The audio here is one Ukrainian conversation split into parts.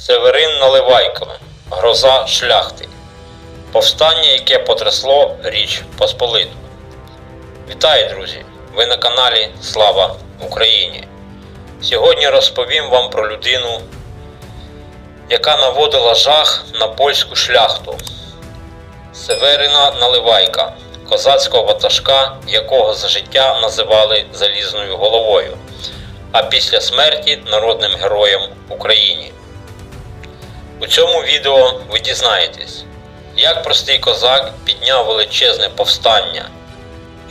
Северин Наливайко, Гроза шляхти. Повстання, яке потрясло Річ Посполиту. Вітаю, друзі! Ви на каналі Слава Україні. Сьогодні розповім вам про людину, яка наводила жах на польську шляхту. Северина Наливайка, козацького ватажка, якого за життя називали залізною головою, а після смерті народним героєм Україні. У цьому відео ви дізнаєтесь, як простий козак підняв величезне повстання,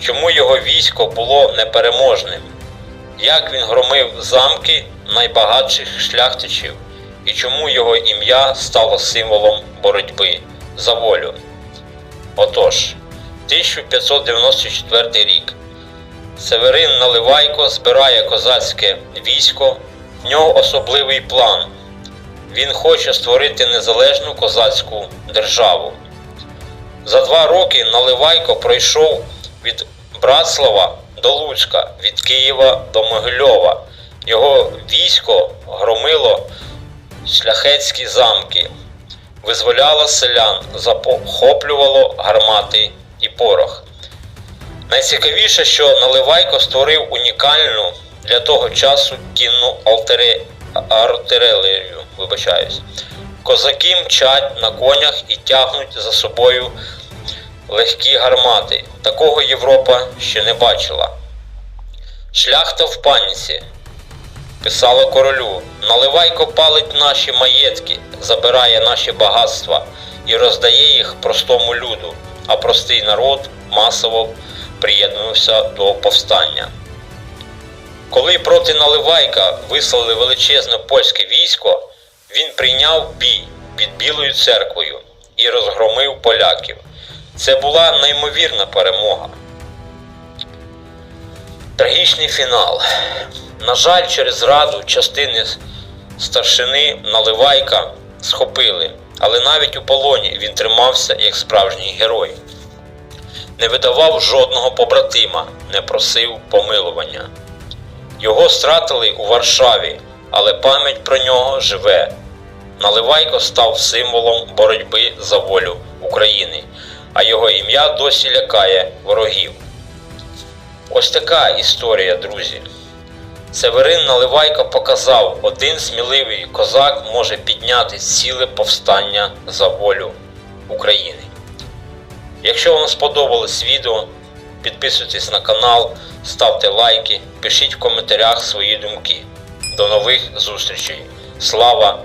чому його військо було непереможним, як він громив замки найбагатших шляхтичів і чому його ім'я стало символом боротьби за волю. Отож, 1594 рік. Северин Наливайко збирає козацьке військо, в нього особливий план. Він хоче створити незалежну козацьку державу. За два роки Наливайко пройшов від Братслава до Луцька, від Києва до Могильова. Його військо громило шляхетські замки, визволяло селян, захоплювало гармати і порох. Найцікавіше, що Наливайко створив унікальну для того часу кінну алтери... вибачаюсь. Козаки мчать на конях і тягнуть за собою легкі гармати. Такого Європа ще не бачила. Шляхта в паніці. Писало королю, наливайко палить наші маєтки, забирає наші багатства і роздає їх простому люду, а простий народ масово приєднувався до повстання. Коли проти Наливайка вислали величезне польське військо, він прийняв бій під Білою церквою і розгромив поляків. Це була неймовірна перемога. Трагічний фінал. На жаль, через зраду частини старшини Наливайка схопили, але навіть у полоні він тримався як справжній герой. Не видавав жодного побратима, не просив помилування. Його стратили у Варшаві, але пам'ять про нього живе. Наливайко став символом боротьби за волю України, а його ім'я досі лякає ворогів. Ось така історія, друзі. Северин Наливайко показав, один сміливий козак може підняти ціле повстання за волю України. Якщо вам сподобалось відео, підписуйтесь на канал, ставте лайки, пишіть в коментарях свої думки. До нових зустрічей. Слава